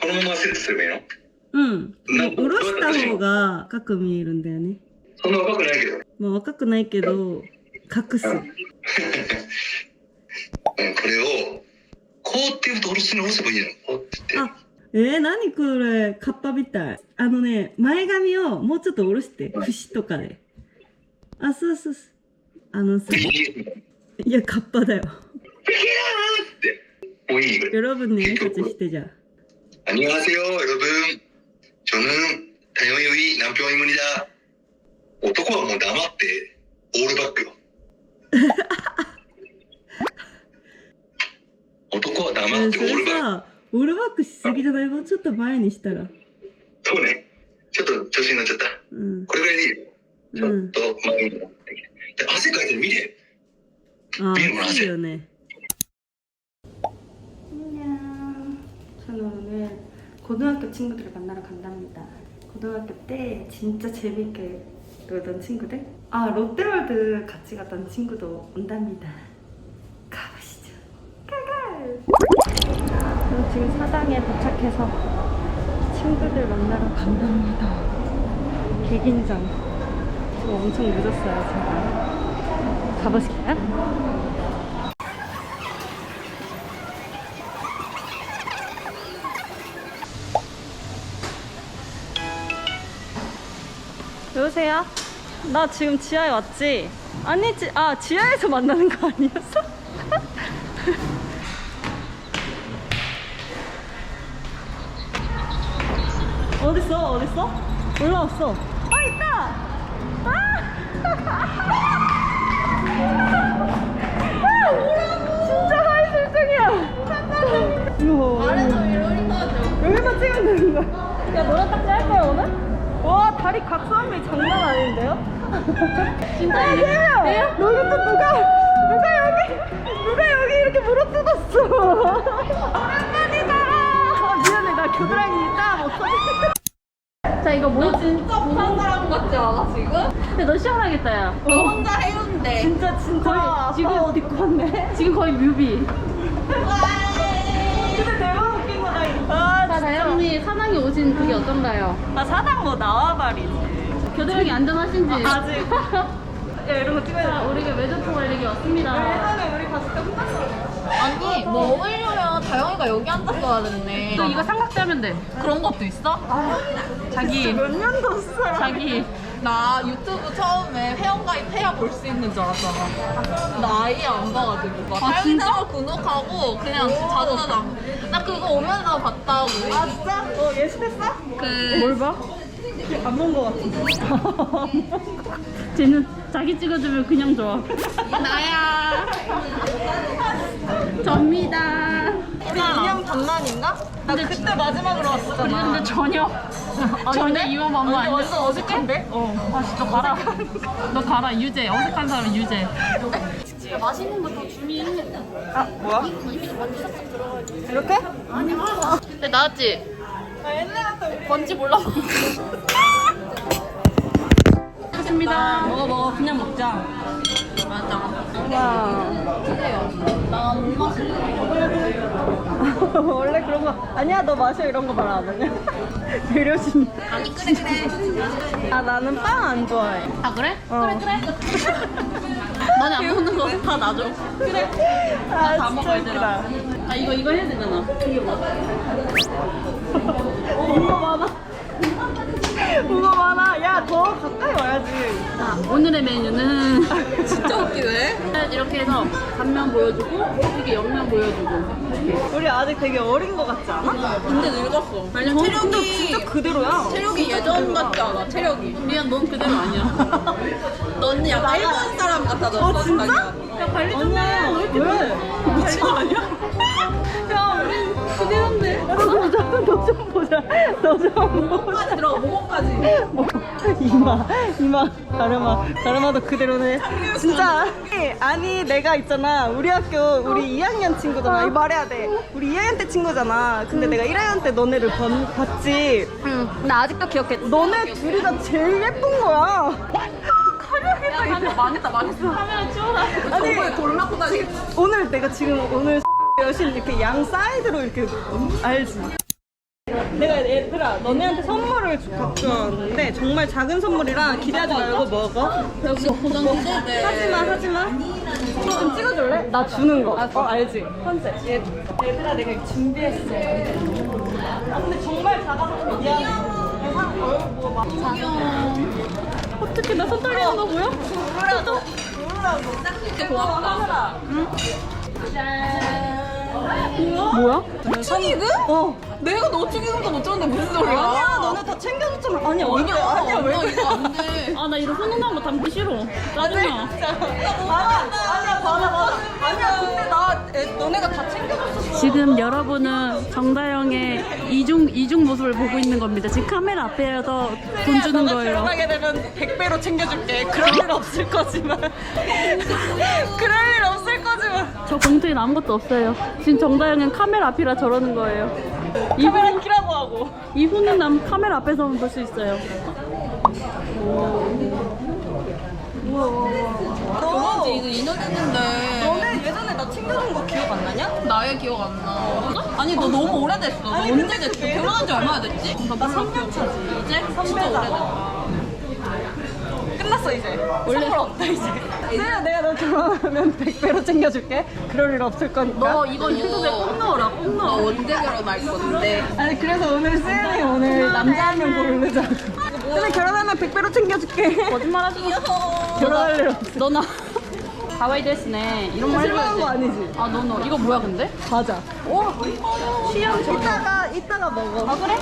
このままセットすればいいのうん。下ろした方が赤く見えるんだよね。そんな若くないけど。まあ若くないけど、隠す。これを、こうっていうとおろしに下ろせばいいの？こうって言って。あえー、何これ？カッパみたい。あのね、前髪をもうちょっと下ろして、節とかで。あ、そうそうそう。あのさ、いや、カッパだよ。できるって。もういいよ。喜ぶね、こっちしてじゃあ。 안녕하세요, 여러분. 저는 다영유이 남편입니다. 男はもう黙ってオールバックよ。男は黙ってオー 네, ルバック。 그래서 오르바크 시기잖아. 뭐ちょっと前にしたら.そうね。ちょっと調子になっちゃった。 응. これぐらいでいいよ。ちょっ 응. と前に。で汗かいてる見て。 아, 미안해. 그러네. 안녕. 고등학교 친구들을 만나러 간답니다. 고등학교 때 진짜 재밌게 놀던 친구들? 아, 롯데월드 같이 갔던 친구도 온답니다. 가보시죠. 가가! 지금 사당에 도착해서 친구들 만나러 간답니다. 개긴장. 지금 엄청 늦었어요, 제가. 가보실까요? 여보세요? 나 지금 지하에 왔지? 아니지, 아, 지하에서 만나는 거 아니었어? 어딨어? 어딨어? 올라왔어. 아, 있다! 진짜 하이 찍으면 되는 거야. 야, 너랑? 와, 다리 각선미 장난 아닌데요? 진짜 야, 너 이거 또 누가, 누가 여기, 누가 여기 이렇게 물어뜯었어. 오랜만이다. 아, 미안해, 나 겨드랑이 땀 없어. 자, 이거 뭐? 진짜 부산 사람 같지 않아 지금? 근데 너 시원하겠다, 야. 너 혼자 해운대 진짜, 진짜. 거의, 지금 옷 입고 왔네. 지금 거의 뮤비. 아, 자, 다영님 사당에 오신 그게 어떤가요? 나 사당 뭐 나와버리지. 겨드랑이 안전하신지? 아직. 야, 이런 거 찍어야 자, 돼. 우리가 매점포 관리기 왔습니다. 예전에 우리 갔을 때 혼났어. 아니 뭐 먹으려면 다영이가 여기 앉았어야 됐네 또 이거 삼각대 하면 돼. 그런 것도 있어? 자기, 몇 년도 써. 자기. 나 유튜브 처음에 회원 가입 해야 볼 수 있는 줄 알았잖아 나 아예 안 봐가지고 막 아, 진짜? 다영이랑 구독하고 그냥 자주 자주 안- 나 그거 오면서 봤다고 아, 진짜? 어, 예습했어? 그 뭘 봐? 안본 거 같은데. 쟤는 자기 찍어주면 그냥 좋아. 나야 접니다. 우리 2년 반 만인가? 나 그때 마지막으로 왔었잖아. 근데 전혀, 전혀 이만 만만 근데 아니야. 완전 어색한데? 어. 아, 진짜 가라. 너 가라, 유재. 어색한 사람 유재. 맛있는 거 더 준비해 아, 뭐야? 이렇게? 근데 나왔지? 아, 옛날부터 우리. 뭔지 몰라 좋습니다. 먹어, 먹어. 그냥 먹자. 맞아 와. 나못 마실래 원래 그런 거. 아니야, 너 마셔. 이런 거 말 안 하냐? 배려심. 아니 그래 그래 아, 나는 빵 안 좋아해. 아, 그래? 어. 그래, 그래. 너네 안 먹는 거다 놔줘. 그래. 아, 다 진짜 먹어, 얘들아. 웃기다. 아, 이거, 이거 해야 되잖아. 이게 뭐? 뭔가 많아. 뭔가 많아. 야, 더 가까이 와야지. 자, 오늘의 메뉴는 진짜 웃기네 이렇게 해서 단면 보여주고 이게 옆면 보여주고 우리 아직 되게 어린 거 같지 않아? 근데 늙었어 아니 근데 체력이 진짜 그대로야. 체력이 예전 같지 않아 체력이 미안 넌 그대로 아니야 너는 약간 일본 사람 같아졌어 어, 진짜? 자기야. 야 관리 좀 해. 아니야. 왜? 미친 거 아니야? 야 우리 너 좀 보자. 너 좀 보자. 너좀 보자. 목까지 들어가 목까지 뭐, 이마, 이마, 가르마, 가르마도 그대로네. 진짜. 아니, 내가 있잖아. 우리 학교, 우리 2학년 친구잖아. 이거 말해야 돼. 우리 2학년 때 친구잖아. 근데 내가 1학년 때 너네를 본- 봤지. 나 아직도 기억해 너네 둘이 다 제일 예쁜 거야. 야 근데 망했다 망했어 카메라 치워라 아니, 돌 맞고 다니겠지 오늘 내가 지금 오늘 여신 이렇게 양 사이드로 이렇게 알지? 내가 너네한테 선물을 주- 갖고 왔는데 정말 작은 선물이라 기대하지 말고 먹어. 역시 고정 기대돼. 하지마 하지마. 좀 찍어줄래? 나 주는 거. 어 알지? 컨셉. 얘, 얘들아 내가 이거 준비했어. 아 근데 정말 작아서 미안해. 내가 얼굴 막. 어떻게 나 손 떨리는 거 보여? 모르라고. 모르라고. 고맙다. 뭐야? 축의금? 어. 내가 너 축의금도 못 줬는데 무슨 소리야? 아니야 너네 다 챙겨줬잖아. 아니야 왜 그래? 아니야 왜너 그래? 이거 안 돼. 아 나 이런 훈훈한 거 담기 싫어. 짜증나. 아니야 아니 야 맞아 맞아. 아니야 근데 나 애, 너네가 다 챙겨줬어. 지금 여러분은 정다영의 이중 이중 모습을 보고 있는 겁니다. 지금 카메라 앞에서 돈 주는 너가 거예요. 결혼하게 되면 100배로 챙겨줄게. 그럴 일 없을 거지만. 그럴 일 없을 거지만. 저 봉투에 아무것도 없어요. 지금 정다영은 카메라 앞이라 저러는 거예요. 이, 카메라 훈, 키라고 하고. 이 훈훈함 카메라 앞에서만 볼 수 있어요. 너, 이거 2년 했는데. 너네 예전에 나 챙겨준 거 기억 안 나냐? 나의 기억 안 나. 아니 너 너무 오래됐어. 너 아니, 언제 근데 됐어? 그게- 결혼한 지 얼마나 됐지? 나 3년 차지. 이제? 진짜 선배다. 오래됐다. 끝났어 이제. 원래 없다 이제. 세야 내가 너 결혼하면 100배로 챙겨줄게. 그럴 일 없을 거니까. 너 이거 유튜브에 꼭 넣어라. 꼭 넣어. 언제 결혼할 건데? 아니 그래서 오늘 세연이 오늘 남자 한 명 고르자. 근데 결혼하면 100배로 챙겨줄게. 거짓말 하지 마. 결혼할 일 없어. 너나 가와이 데스네. 이런 말 실망한 거 해줘야지. 아니지? 아 너너 이거 뭐야 근데? 과자. 오. 취향 이따가 이따가 먹어. 아 그래?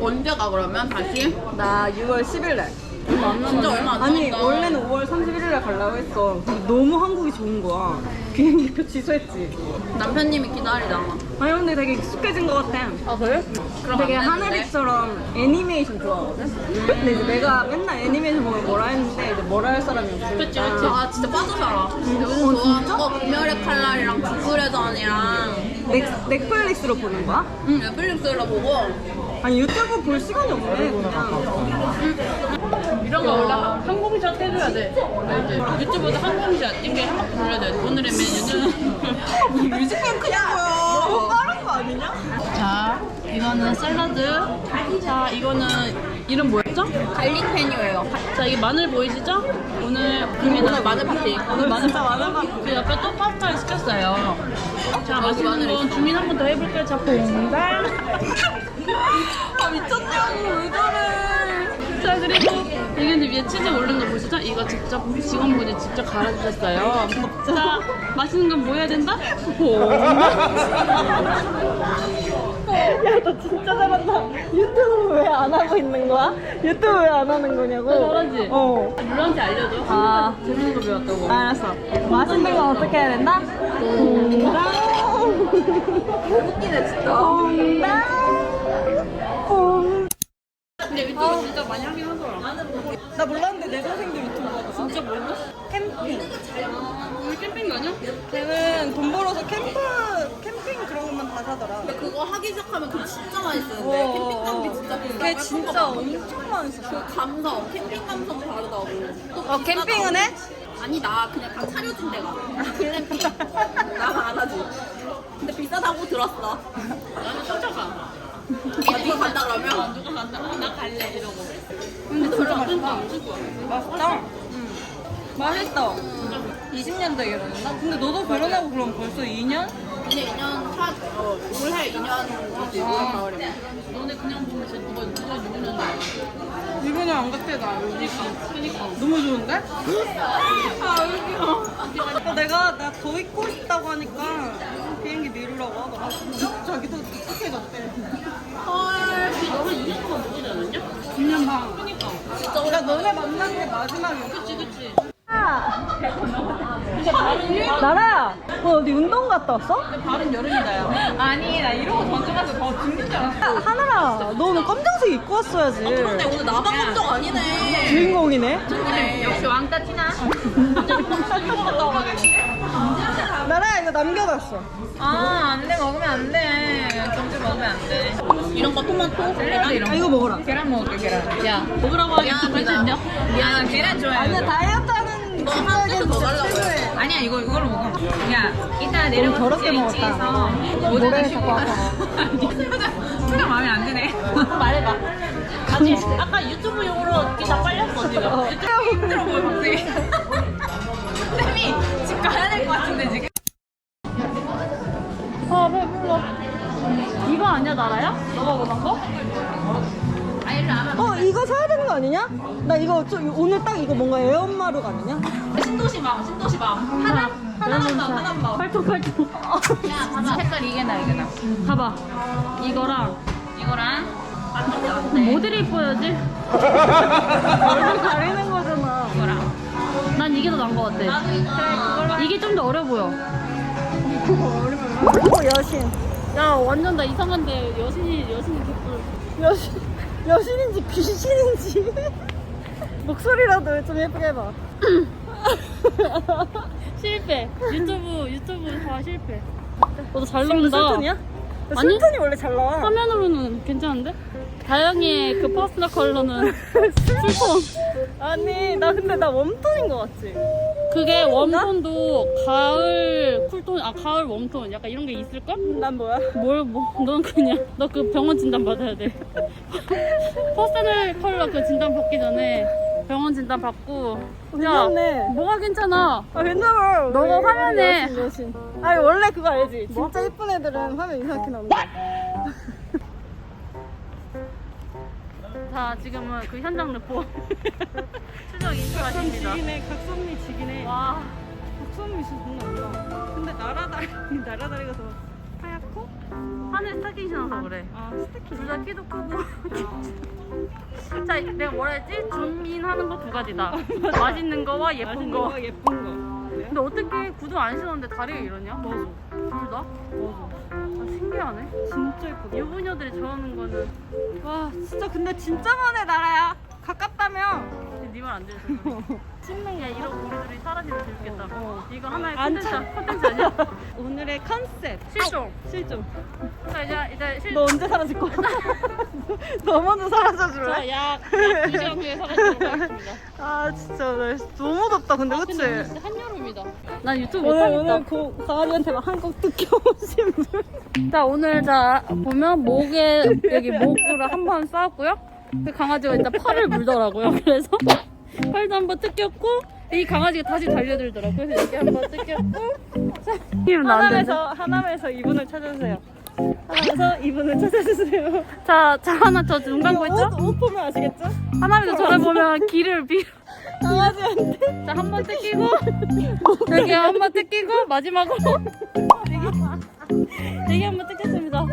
언제 가 그러면 다시? 나 6월 10일 날. 진짜 얼마 안 아니 남았다. 원래는 5월 31일 날 가려고 했어. 근데 너무 한국이 좋은 거야. 비행기표 취소했지. 남편님이 기다리잖아. 아니 근데 되게 익숙해진 것 같아. 아 그래? 그럼 되게 안 되는데? 하늘이처럼 애니메이션 좋아하거든? 근데 이제 내가 맨날 애니메이션 보면 뭐라 했는데 이제 뭐라 할 사람이 없으니까 그치, 그치. 아 진짜 빠져 살아. 요즘 좋아하는 거 금요일의 칼날이랑 구글의 전이랑 넷, 넷플릭스로 보는 거야? 응 넷플릭스로 보고 아니 유튜브 볼 시간이 없네 그냥 이런 거 원래 항공샷 해줘야 돼. 알지? 유튜브도 항공샷 이렇게 한 바퀴 돌려야 돼. 오늘의 메뉴는 뮤직뱅크냐고요 너무 빠른 거 아니냐? 자 이거는 샐러드. 자 이거는 이름 뭐였죠? 갈릭 메뉴예요. 자 이게 마늘 보이시죠? 오늘 오늘 마늘 파티. 오늘 마늘 진짜 많은 거그 옆에 또 파스타를 시켰어요. 자 마늘 맛있는 건 주민 한 번 더 해볼게요. 자 봉당. 아 미쳤냐고 왜 저래 자 그리고 이게 이제 위에 치즈 올린 거 보시죠? 이거 직접 직원분이 직접 갈아주셨어요. 자 맛있는 건 뭐 해야 된다? 야너 진짜 잘한다 유튜브 왜 안 하고 있는 거야? 유튜브 왜 안 하는 거냐고 나 잘하지? 어 룰한테 알려줘. 아. 재밌는 거 배웠다고. 알았어 맛있는 건 어떻게 해야 된다? 봉당 웃기네 진짜. 봉당 봉 근데 유튜브 진짜 많이 하긴 하더라. 나 몰랐는데 내 동생도 유튜브 하고 진짜 몰랐어? 캠핑 우리 캠핑 가냐? 걔는 돈 벌어서 캠프 캠핑 그런 것만 다 사더라 근데 그거 하기 시작하면 돈 진짜 많이 쓰는데 어, 캠핑 장비 진짜 걔 진짜 엄청 많이 썼어 그 감성 캠핑 감성 다르다고. 또어 캠핑은 해? 아니 나 그냥 다 차려준 데가 글램핑 나안 하지 근데 비싸다고 들었어 나는 쫓아가. 아 누가 간다 그러면 누가 간다. 어, 나 갈래 이러고. 근데 별로 안 좋다. 맛있다 맛있어 20년대 결혼했나? 근데 너도 결혼하고 그럼 벌써 2년? 근데 2년 차 어, 올해 2년 이지 올해 가을에 너네 그냥 보면 진짜 누가 누가 누구는. 이번에 안 같아 나 그니까 그니까. 너무 좋은데? 아 웃겨 내가 나 더 있고 싶다고 하니까 미루라고 하더라 자기도 익숙해졌대 헐 너는 2년 동안 모르지 않았냐? 2년 반 그니까. 진짜 나 너네 만난 게 마지막이야 그치 그치. 나라야 너 어디 운동 갔다 왔어? 발은 여름이다 야. 아니 나 이러고 전주 가서 더 죽는 줄 알았어. 야, 하늘아 너 오늘 검정색 입고 왔어야지 근데 오늘 나만 검정 아니네 주인공이네 그래 역시 왕따 티나. 남겨놨어 아 안 돼 먹으면 안 돼. 전주 먹으면 안 돼. 이런 거 토마토 샐러드 이런 아 이거 먹어라 계란 먹을게 계란. 야 먹으라고 하기 미안합니다. 야 계란 좋아해. 아니 다이어트 하는 너한 세트 더 달라고 해 아니야 이거 이걸로 먹어. 야 이따 내려가서 더럽게 제 먹었다. 씌우고 갖고 가. 와서. 표정 마음에 안 드네. 말해봐. 아니 아까 유튜브용으로 기사 빨렸어 지금. 유튜브 힘들어 보여 갑자기. 쌤이 집 가야 될 것 같은데 지금. 이거 아니야 나라야? 너가 원한 거? 어 이거 사야 되는 거 아니냐? 나 이거 좀 오늘 딱 이거 뭔가 애엄마룩 아니냐? 신도시방 신도시방 하나 하나만 봐 하나만 봐. 팔뚝 팔뚝. 야 봐봐 색깔 이게 나 이게 나. 봐봐. 이거랑 이거랑 안돼 안돼. 모델이 이뻐야지. 얼굴 가리는 거잖아. 이거랑. 난 이게 더 나은 거 같아. 나도 이거. 이게 좀 더 어려 보여. 어 여신. 야 완전 나 이상한데 여신이 여신이 개뿔. 여신 여신인지 귀신인지 목소리라도 좀 예쁘게 해봐. 실패. 유튜브 유튜브 다 실패. 너도 잘 지금 나온다. 술톤이야? 아니. 술톤이 원래 잘 나와. 화면으로는 괜찮은데? 다영이의 그 퍼스널 컬러는 술톤. 아니 나 근데 나 웜톤인 거 같지? 그게 웜톤도 가을 쿨톤, 아 가을 웜톤 약간 이런 게 있을걸? 난 뭐야? 뭘, 뭐, 넌 그냥, 너 그 병원 진단 받아야 돼. 퍼스널 컬러 그 진단 받기 전에 병원 진단 받고. 야, 괜찮네. 뭐가 괜찮아? 아 괜찮아. 너가 화면에- 여신 여신. 아니 원래 그거 알지? 진짜 예쁜 애들은 화면 이상하게 나온다. 자, 지금은 그 현장 르포. 추적 인수하십니다. 지기네 각선미 지기네. 와, 각선미 진짜 장난 아니다. 근데 날아다리 날아다리가 더 하얗고? 하늘 스타킹 신어서 그래. 아 스타킹. 둘 다 키도 크고. 자, 내가 뭐라 했지? 준민하는 거 두 가지다. 맛있는 거와 예쁜 맛있는 거. 거 예쁜 거. 그래? 근데 어떻게 구두 안 신었는데 다리가 이러냐? 맞아. 둘 다? 맞아. 아, 신기하네. 진짜 예쁘다. 유부녀들이 좋아하는 거는 와 진짜 근데 진짜 많네 나라야. 가깝다며. 니말 안 들려서. 신는 게 이런 우리들이 사라지면 재밌겠다. 어. 이거 하나의 안 콘텐츠, 참- 콘텐츠 아니야? 오늘의 컨셉. 실종. 실종. 자, 이제, 이제 실 너 언제 사라질 거야? 너 먼저 사라져 자, 줄래? 약, 약 2시간 후에 사라지도록 하겠습니다. 아 진짜 나 너무 덥다 근데 아, 그치? 근데 오늘 진짜 한여름이다. 난 유튜브 오늘. 오늘 고, 강아지한테 막 한국 듣겨 오신 분. 자 오늘 자 보면 목에 여기 목으로 한 번 싸웠고요. 그 강아지가 일단 팔을 물더라고요. 그래서 팔도 한번 뜯겼고 이 강아지가 다시 달려들더라고요. 그래서 이렇게 한번 뜯겼고 자. 하남에서 하남에서 이분을 찾아주세요. 하남에서 이분을 찾아주세요. 자, 자 하나 저 눈 감고 있죠? 옷, 옷 보면 아시겠죠? 하나님도 저를 보면 길을 비. 강아지한테 자 한 번 뜯기고 여기 한 번 뜯기고 마지막으로 되게 한번 뜯겼습니다.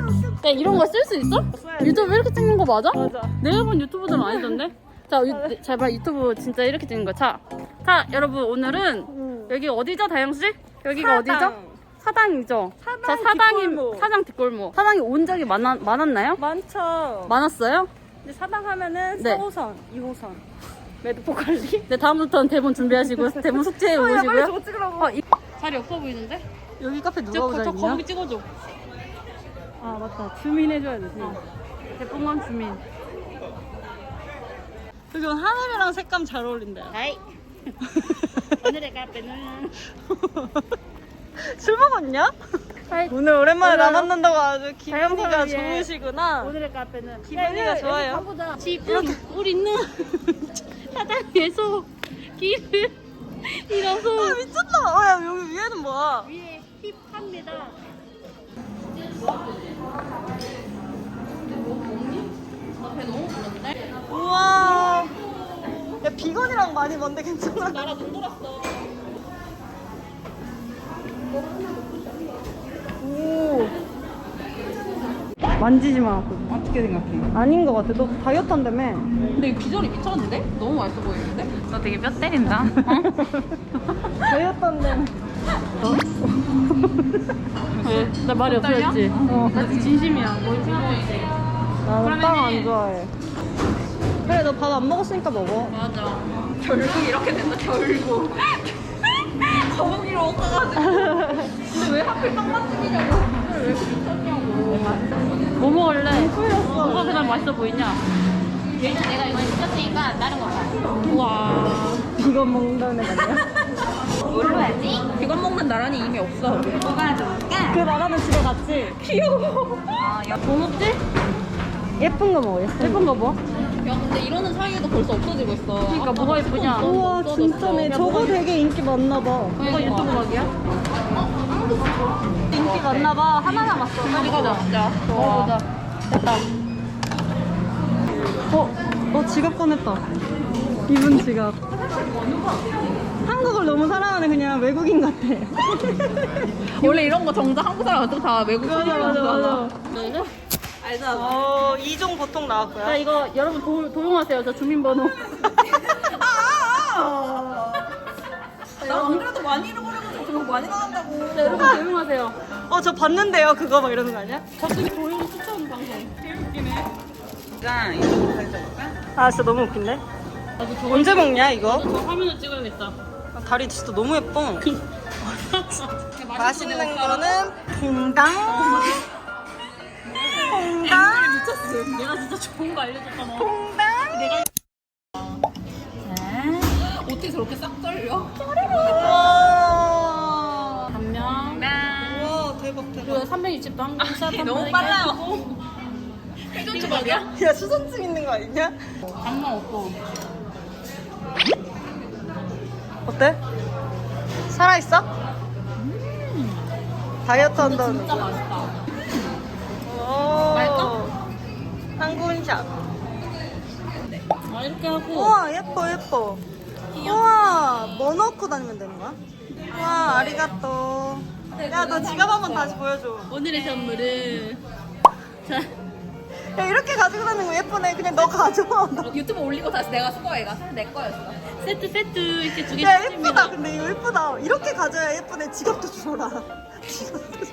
야 이런 거 쓸 수 있어? 유튜브 이렇게 찍는 거 맞아? 맞아. 내가 본 유튜브들은 아니던데? 자, 유, 제발 유튜브 진짜 이렇게 찍는 거. 자, 자, 여러분 오늘은 응. 여기 어디죠, 다영 씨? 여기가 어디죠? 사당이죠. 사당 자, 사당이 뒷골목. 사당 뒷골목. 사당이 온 적이 많았, 많았나요? 많죠. 많았어요? 이제 사당 하면은 네. 4호선, 2호선. 매드포 관리. 네, 다음부터는 대본 준비하시고 대본 숙제해 어, 야, 빨리 오시고요. 저거 찍으라고. 어, 이... 자리 없어 보이는데? 여기 카페 누가 저, 오자 저 있냐? 거북이 찍어줘. 아 맞다. 주민 해줘야 돼. 주민. 대풍원 주민. 여기 하늘이랑 색감 잘 어울린다. 하이. 오늘의 카페는 술 먹었냐? 하이. 오늘 오랜만에 오늘- 남았는다고 아주 기분이가 자연스러운 예. 좋으시구나. 오늘의 카페는 기분이가 좋아요. 가보자. 지금 우리 있는 사당에서 길을 잃어서 아 미쳤다. 어, 야 여기 위에는 뭐야? 위에 힙합니다. 우와. 야 비건이랑 많이 먼데 괜찮아? 나랑 눈 돌았어. 오. 만지지 마. 어떻게 생각해? 아닌 것 같아. 너 다이어트 한다며? 근데 비주얼이 미쳤는데? 너무 맛있어 보이는데? 너 되게 뼈 때린다. 어? 다이어트 한다며. 왜? 나 말이 없어졌지? 어. 나 진짜 진심이야. 뭘 생각해? 나는 빵 안 좋아해. 그래 너 밥 안 먹었으니까 먹어. 맞아. 결국 이렇게 된다, 결국. 거북이로 엇가가지고. 근데 왜 하필 빵만 튀기냐고. 왜 이렇게 미쳤냐고. 뭐 먹을래? 풀렸어. 뭐가 그냥 맛있어 보이냐? 일단 내가 이거 시켰으니까 다른 거 봐. 우와. 비건 먹는다는 애 아니야? 뭘로 하지? 비건 먹는 나란히 이미 없어. 뭐가 좋을까? 그 나라는 집에 갔지? 아, 야. 뭐 먹지? 예쁜 거 먹어 예쁜, 예쁜 거 뭐? 야 근데 이러는 사이에도 벌써 없어지고 있어. 그러니까 뭐가 예쁘냐? 거 우와 진짜네 저거 되게 인기 많나 봐 뭐가 유튜브 각이야? 인기 많나 봐. 하나 남았어. 가자. 진짜. 먹어보자. 됐다. 어? 어 지갑 꺼냈다 이분 지갑 한국을 너무 사랑하는 그냥 외국인 같아 원래 이런 거 정작 한국 사람한테 다 외국 맞아 맞아 맞아 네. 알잖아. 어 이종 보통 자, 나왔고요 이거 여러분 도, 도용하세요. 저 주민번호. 나안 그래도 많이 잃어버려가지고 그런 거 많이 나간다고. 자, 여러분 도용하세요. 어 저 봤는데요 그거 막 이러는 거 아니야? 갑자기 도용 추천 방송. 아 진짜 너무 웃긴데? 나도 저, 언제 먹냐 이거? 저 화면을 찍어야겠다. 아, 다리 진짜 너무 예뻐 맛있는 거는 퐁당 퐁당 미쳤어. 내가 진짜 좋은 거 알려줬잖아. 퐁당 어떻게 저렇게 싹 떨려? 와 단면. 와 대박 대박 그리고 360도 한국 샷 너무 빨라요. 회전 조각이야? 야 수선증 있는 거 아니냐? 장난 없고. 어때? 살아 있어? 다이어트 한다는 진짜 맛있다. 한군샷 아, 이렇게 하고. 우와 예뻐 예뻐 우와 뭐 넣고 다니면 되는 거야? 우와 아리가또 야 너 지갑 한번 다시 보여줘 오늘의 선물은. 자, 야 이렇게 가지고 다니는 거 예쁘네 그냥 너 가져와 너. 유튜브 올리고 다시 내가 수거해가. 내 거였어. 세트 세트 이렇게 두 개. 야 예쁘다 근데 이거 예쁘다 이렇게 가져야 예쁘네 지갑도 주워라 지갑도 줘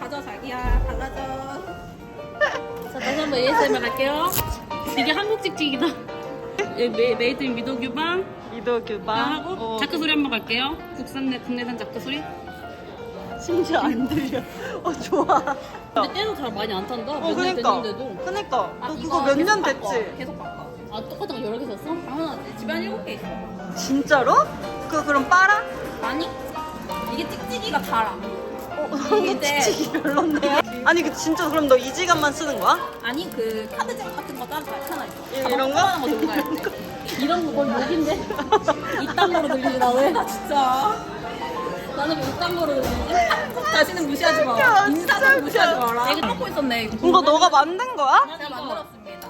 가져 자기야. 발라줘. 자, 다시 한번 ASMR 갈게요. 이게 한국 직직이다. 예, 메, 메이드 인 미도규방 이도규방 하고 어, 자크 소리 한번 갈게요. 국산내 국내산 자크 소리. 심지어 안 들려 어 좋아 근데 때도 잘 많이 안 탄다. 어 몇년 그니까 됐는데도. 그니까 아, 너 이거 그거 몇 계속 년 바꿔. 됐지? 계속 바꿔. 아 똑같은 거 여러 개 샀어? 당연하지. 집에 한 일곱 개 있어. 진짜로? 그거 그럼 빨아? 아니 이게 찍찍이가 달아. 어, 한국 이제- 치치 별론데? 아니 그 진짜 그럼 너 이 지갑만 쓰는 거야? 아니 그 카드쟁 같은 거 따로 잘 하나 있어. 이- 이런 거? 하는 거 들고 가야 돼. 이런 거 욕인데. 이딴 거로 들리지 나 왜? 아 진짜. 나는 왜 이딴 거로 들리지? 다시는 무시하지 마. 인사도 진짜 무시하지. 마라. 이거 먹고 있었네. 이거 너가 만든 거야? 제가 만들었습니다.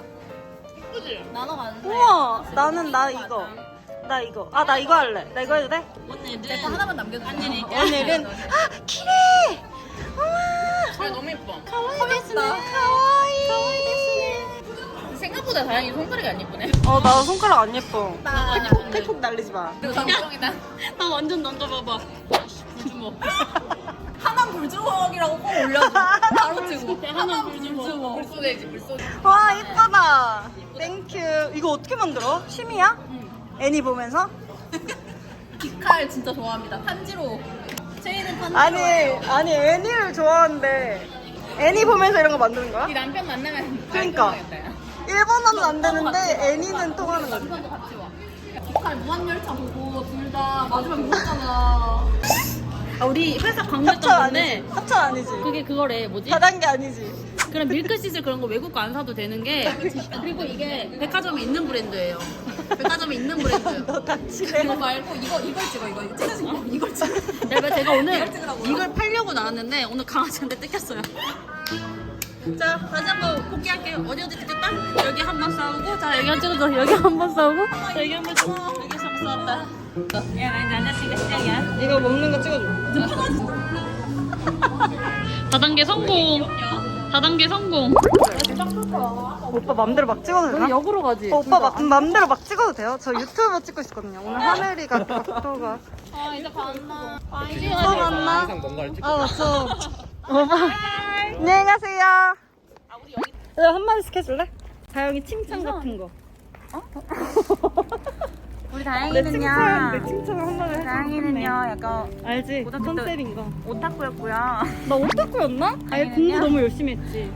그지? 나눠 만든. 우와 나는 나 이거 나 이거 아 나 이거 할래 나 이거 해도 돼? 오늘은 내거 하나만 남겨줘. 오늘은 아 우와 아 너무 예뻐. 가와이 데스네 가와이 생각보다 다행히 손가락이 안 예쁘네. 어 나 손가락 안 예뻐 나 팩폭 팩폭 날리지 마 그리고 정정이다. 나 완전 넘겨봐봐. 부주먹. 하남 불주먹이라고 꼭 올려줘. 바로 찍고. 하남 불주먹. 불쏘대지 불쏘대. 와 이쁘다 땡큐 이거 어떻게 만들어? 취미야? 애니 보면서? 기칼 진짜 좋아합니다. 탄지로. 아니 아니 애니를 좋아하는데 애니 보면서 이런 거 만드는 거야? 이 남편 만나면 그러니까. 일본어는 안 되는데 애니는 통하는 거지 남편도 같이 와. 야, 기칼 무한열차 보고 둘 다 마지막에 울었잖아. 아, 우리 회사 광고했던 합천 건데 아니지? 합천 아니지? 그게 그거래 뭐지? 다단계 아니지? 그런 밀크시슬 그런 거 외국 거 안 사도 되는 게 그리고 이게 백화점에 있는 브랜드예요. 백화점에 있는 브랜드. 너 이거 말고 이거 이걸 찍어 이거 이거 찍으신 거 이걸 찍어. 제가 제가 오늘 이걸 찍으라고요? 이걸 팔려고 나왔는데 오늘 강아지한테 뜯겼어요. 자 다시 한번 복귀할게요. 어디 어디 뜯겼다? 여기 한 번 싸우고 자 여기 한 찍어줘. 여기 한 번 싸우고 자 여기 한번 찍어. 여기 한번 싸웠다. 야 나 이제 안녕하니까 시작이야. 이거 먹는 거 찍어줘 다단계 성공. 다단계 성공. 오빠 맘대로 막 찍어도 되나? 역으로 가지. 어, 오빠 막, 맘대로 막 찍어도 돼요? 저 유튜브 찍고 있었거든요 오늘 하늘이가 각도가 아 이제 봤나? 아또 이제 만나? 아 맞죠 오빠 안녕히 가세요 야, 한마디씩 해줄래? 다영이 칭찬 같은 거 우리 내 다행이는요. 칭찬 한마디 해줘 다행이는요. 약간 알지? 고등학교 때- 컨셉인 거. 오타쿠였고요. 나 오타쿠였나? 아니 공부? 너무 열심히 했지.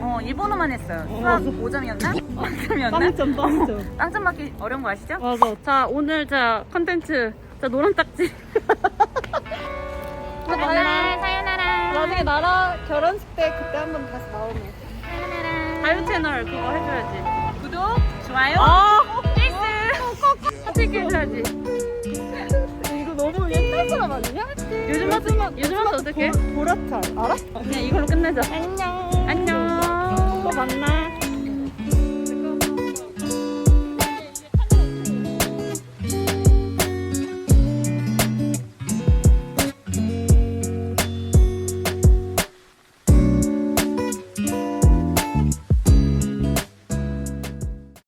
어 일본어만 했어요. 어, 수학 맞아. 5점이었나? 만점이었나? 빵점 빵점. 빵점 맞기 어려운 거 아시죠? 맞아. 자 오늘 자 컨텐츠 자 노란 딱지. 사요나라 사요나라 나중에 나라 결혼식 때 그때 한 번 다시 나오면. 사요나라 자유 채널 그거 해줘야지. 구독, 좋아요, 아. 하트기 해줘야지. 이거 너무 옛날 사람 아니냐? 요즘 하트, 요즘 하트 어떻게? 보라차 알아? 그냥 이걸로 끝내자. 안녕 안녕. 또 만나